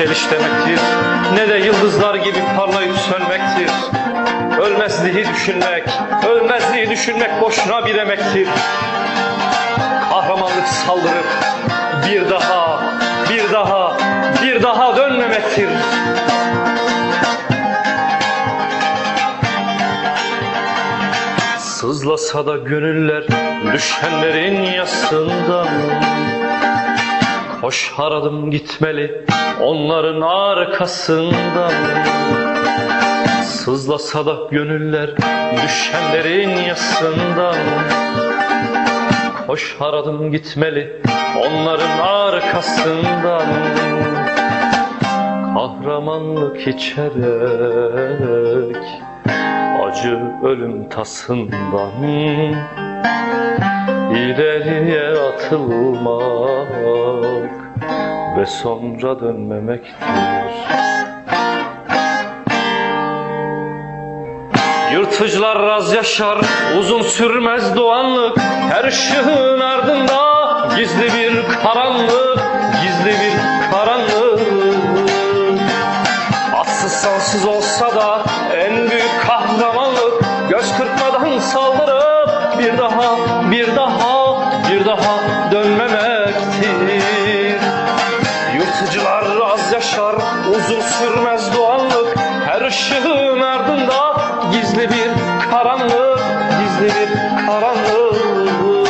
yükseliş demektir. Ne de yıldızlar gibi parlayıp sönmektir Ölmezliği düşünmek, ölmezliği düşünmek boşuna bir emektir Kahramanlık saldırıp bir daha, bir daha, bir daha dönmemektir. Sızlasa da gönüller düşenlerin yasından Koşar adım gitmeli onların arkasından Sızlasa da gönüller düşenlerin yasından Koşar adım gitmeli onların arkasından Kahramanlık içerek acı ölüm tasından. İleriye atılmak sonra dönmemektir. Yırtıcılar raz yaşar, uzun sürmez doğanlık. Her ışığın ardında gizli bir karanlık, gizli bir karanlık. Atsız sansız olsa da en büyük kahramanlık Göz kırpmadan saldırıp bir daha, az yaşar, uzun sürmez doğallık Her ışığın ardında gizli bir karanlık, gizli bir karanlık.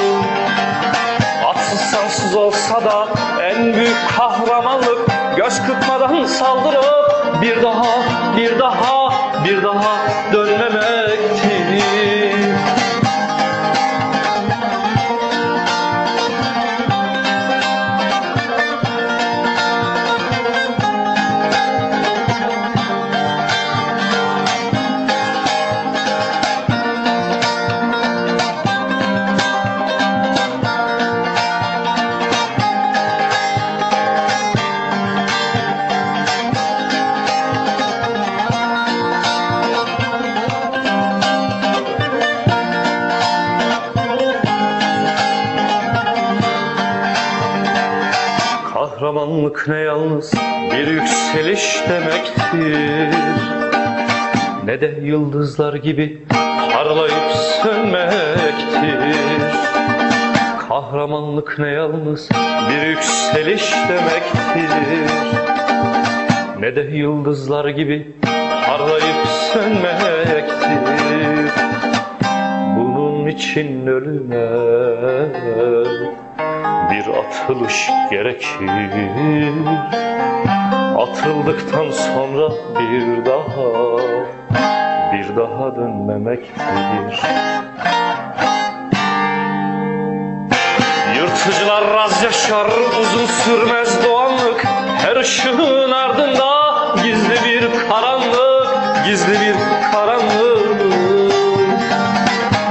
Atsız sansız olsa da en büyük kahramanlık. Göz kırpmadan saldırıp bir daha, bir daha, bir daha dönmemektir Kahramanlık ne yalnız bir yükseliş demektir. Ne de yıldızlar gibi parlayıp sönmektir. Kahramanlık ne yalnız bir yükseliş demektir. Ne de yıldızlar gibi parlayıp sönmektir. Bunun için ölüme atılış gerekir. Atıldıktan sonra bir daha Bir daha dönmemektir Yırtıcılar raz yaşar uzun sürmez doğanlık. Her ışığın ardında gizli bir karanlık Gizli bir karanlık.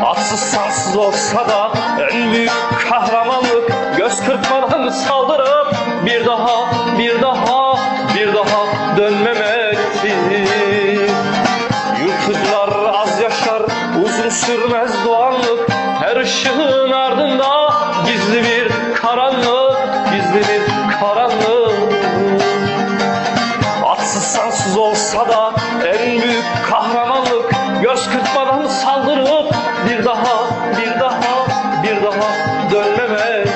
Atsız sansız olsa da en büyük kahramanlık Göz kırpmadan saldırıp bir daha, bir daha, bir daha dönmemektir Yırtıcılar az yaşar, uzun sürmez doğanlık. Her ışığın ardında gizli bir karanlık, gizli bir karanlık. Atsız sansız olsa da en büyük kahramanlık. Göz kırpmadan saldırıp bir daha, bir daha, bir daha dönmemektir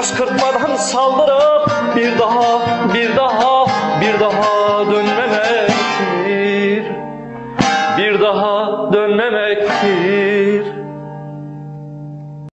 Göz kırpmadan saldırıp bir daha, bir daha, bir daha dönmemektir Bir daha dönmemektir